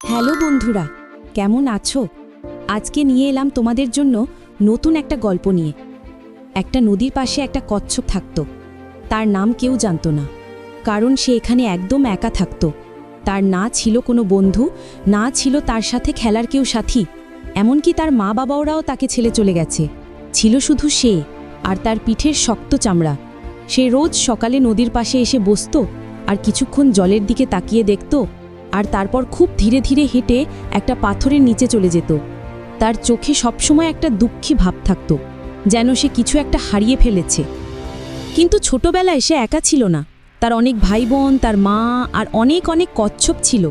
Hello বন্ধুরা, কেমন আছো? আজকে নিয়ে এলাম তোমাদের জন্য নতুন একটা গল্প নিয়ে। একটা নদীর পাশে একটা কচ্ছপ থাকতো। তার নাম কেউ জানতো না, কারণ সে এখানে একদম একা থাকতো। তার না ছিল কোনো বন্ধু, না ছিল তার সাথে খেলার কেউ সাথী। এমনকি তার মা বাবাওরাও তাকে ছেলে চলে গেছে। ছিল শুধু সে আর তার পিঠের শক্ত চামড়া। সে রোজ সকালে নদীর পাশে এসে বসতো আর কিছুক্ষণ জলের দিকে তাকিয়ে দেখত আর তারপর খুব ধীরে ধীরে হেঁটে একটা পাথরের নিচে চলে যেত। তার চোখে সবসময় একটা দুঃখী ভাব থাকত, যেন সে কিছু একটা হারিয়ে ফেলেছে। কিন্তু ছোটবেলায় সে একা ছিল না। তার অনেক ভাই বোন তার মা আর অনেক অনেক কচ্ছপ ছিল।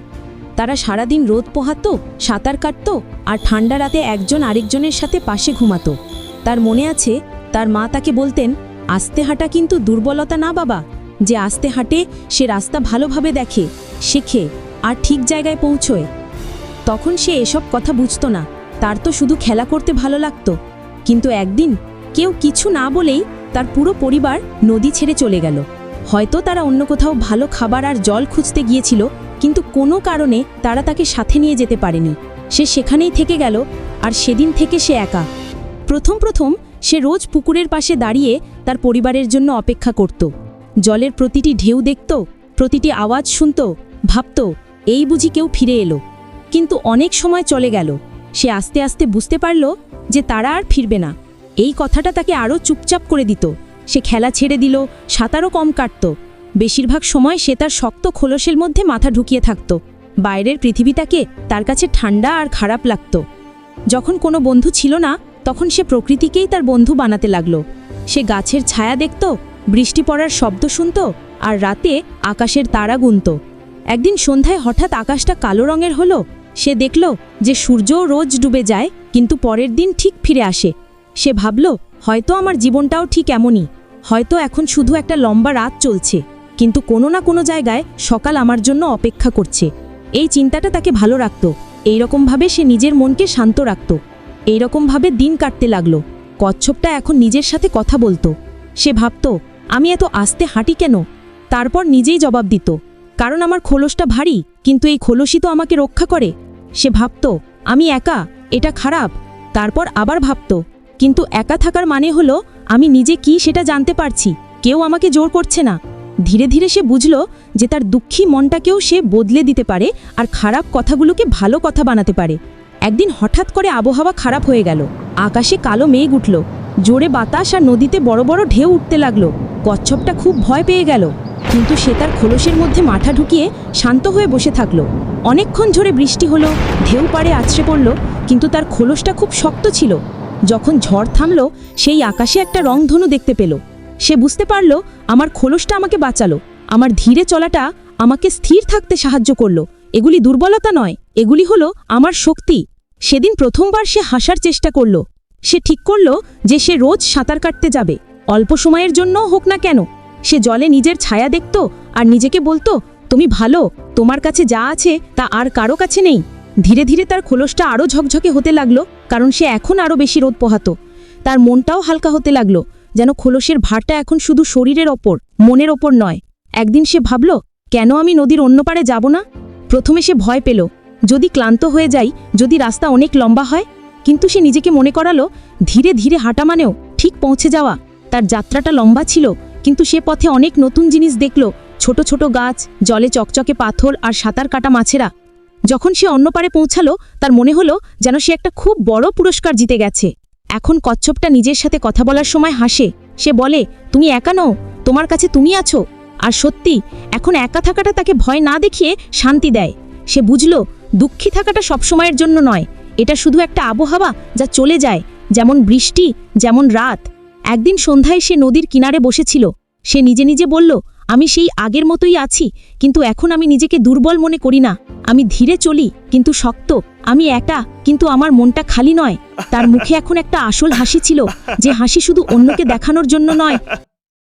তারা সারাদিন রোদ পোহাতো, সাঁতার কাটতো আর ঠান্ডা রাতে একজন আরেকজনের সাথে পাশে ঘুমাতো। তার মনে আছে, তার মা তাকে বলতেন, আস্তে হাঁটা কিন্তু দুর্বলতা না বাবা। যে আস্তে হাঁটে, সে রাস্তা ভালোভাবে দেখে, শেখে আর ঠিক জায়গায় পৌঁছয়। তখন সে এসব কথা বুঝতো না। তার তো শুধু খেলা করতে ভালো লাগতো। কিন্তু একদিন কেউ কিছু না বলেই তার পুরো পরিবার নদী ছেড়ে চলে গেল। হয়তো তারা অন্য কোথাও ভালো খাবার আর জল খুঁজতে গিয়েছিল, কিন্তু কোনো কারণে তারা তাকে সাথে নিয়ে যেতে পারেনি। সে সেখানেই থেকে গেল, আর সেদিন থেকে সে একা। প্রথম প্রথম সে রোজ পুকুরের পাশে দাঁড়িয়ে তার পরিবারের জন্য অপেক্ষা করত। জলের প্রতিটি ঢেউ দেখত, প্রতিটি আওয়াজ শুনত, ভাবত এই বুঝি কেউ ফিরে এলো। কিন্তু অনেক সময় চলে গেল। সে আস্তে আস্তে বুঝতে পারল যে তারা আর ফিরবে না। এই কথাটা তাকে আরও চুপচাপ করে দিত। সে খেলা ছেড়ে দিল, সাঁতারও কম কাটত। বেশিরভাগ সময় সে তার শক্ত খোলসের মধ্যে মাথা ঢুকিয়ে থাকত। বাইরের পৃথিবীটাকে তার কাছে ঠান্ডা আর খারাপ লাগত। যখন কোনো বন্ধু ছিল না, তখন সে প্রকৃতিকেই তার বন্ধু বানাতে লাগল। সে গাছের ছায়া দেখত, বৃষ্টি পড়ার শব্দ শুনত, আর রাতে আকাশের তারা গুনত। একদিন সন্ধ্যায় হঠাৎ আকাশটা কালো রঙের হলো, সে দেখল যে সূর্যও রোজ ডুবে যায়, কিন্তু পরের দিন ঠিক ফিরে আসে। সে ভাবল, হয়তো আমার জীবনটাও ঠিক এমনই, হয়তো এখন শুধু একটা লম্বা রাত চলছে, কিন্তু কোনো না কোনো জায়গায় সকাল আমার জন্য অপেক্ষা করছে। এই চিন্তাটা তাকে ভালো রাখত, এইরকমভাবে সে নিজের মনকে শান্ত রাখত, এইরকমভাবে দিন কাটতে লাগল, কচ্ছপটা এখন নিজের সাথে কথা বলতো। সে ভাবত, আমি এত আস্তে হাঁটি কেন? তারপর নিজেই জবাব দিত কারণ আমার খোলসটা ভারী, কিন্তু এই খোলসই তো আমাকে রক্ষা করে। সে ভাবত, আমি একা, এটা খারাপ। তারপর আবার ভাবত, কিন্তু একা থাকার মানে হলো, আমি নিজে কি সেটা জানতে পারছি, কেউ আমাকে জোর করছে না। ধীরে ধীরে সে বুঝল যে তার দুঃখী মনটাকেও সে বদলে দিতে পারে আর খারাপ কথাগুলোকে ভালো কথা বানাতে পারে। একদিন হঠাৎ করে আবহাওয়া খারাপ হয়ে গেল। আকাশে কালো মেঘ উঠল। জোরে বাতাস আর নদীতে বড় বড় ঢেউ উঠতে লাগল। কচ্ছপটা খুব ভয় পেয়ে গেল। কিন্তু সে তার খোলসের মধ্যে মাথা ঢুকিয়ে শান্ত হয়ে বসে থাকল। অনেকক্ষণ ধরে বৃষ্টি হলো, ঢেউ পাড়ে আছড়ে পড়ল, কিন্তু তার খোলসটা খুব শক্ত ছিল। যখন ঝড় থামল, সেই আকাশে একটা রংধনু দেখতে পেল। সে বুঝতে পারল, আমার খোলসটা আমাকে বাঁচালো। আমার ধীরে চলাটা আমাকে স্থির থাকতে সাহায্য করল। এগুলি দুর্বলতা নয়, এগুলি হলো আমার শক্তি। সেদিন প্রথমবার সে হাসার চেষ্টা করল। সে ঠিক করল যে সে রোজ সাঁতার কাটতে যাবে। অল্প সময়ের জন্যও হোক না কেন সে জলে নিজের ছায়া দেখত আর নিজেকে বলতো, তুমি ভালো, তোমার কাছে যা আছে তা আর কারও কাছে নেই। ধীরে ধীরে তার খোলসটা আরও ঝকঝকে হতে লাগল, কারণ সে এখন আরও বেশি রোদ পোহাতো। তার মনটাও হালকা হতে লাগল, যেন খোলসের ভারটা এখন শুধু শরীরের ওপর, মনের ওপর নয়। একদিন সে ভাবল, কেন আমি নদীর অন্য পারে যাব না? প্রথমে সে ভয় পেল, যদি ক্লান্ত হয়ে যাই, যদি রাস্তা অনেক লম্বা হয়? কিন্তু সে নিজেকে মনে করালো, ধীরে ধীরে হাঁটা মানেও ঠিক পৌঁছে যাওয়া। তার যাত্রাটা লম্বা ছিল কিন্তু সে পথে অনেক নতুন জিনিস দেখল। ছোট ছোট গাছ, জলে চকচকে পাথর আর সাঁতার কাটা মাছেরা। যখন সে অন্য পারে পৌঁছালো, তার মনে হলো যেন সে একটা খুব বড় পুরস্কার জিতে গেছে। এখন কচ্ছপটা নিজের সাথে কথা বলার সময় হাসে। সে বলে, তুমি একা নও, তোমার কাছে তুমি আছো। আর সত্যি, এখন একা থাকাটা তাকে ভয় না দেখিয়ে শান্তি দেয়। সে বুঝল, দুঃখী থাকাটা সবসময়ের জন্য নয়। এটা শুধু একটা আবহাওয়া যা চলে যায়, যেমন বৃষ্টি, যেমন রাত। একদিন সন্ধ্যায় সে নদীর কিনারে বসেছিল। সে নিজে নিজে বলল, আমি সেই আগের মতোই আছি, কিন্তু এখন আমি নিজেকে দুর্বল মনে করি না। আমি ধীরে চলি, কিন্তু শক্ত। আমি একা, কিন্তু আমার মনটা খালি নয়। তার মুখে এখন একটা আসল হাসি ছিল, যে হাসি শুধু অন্যকে দেখানোর জন্য নয়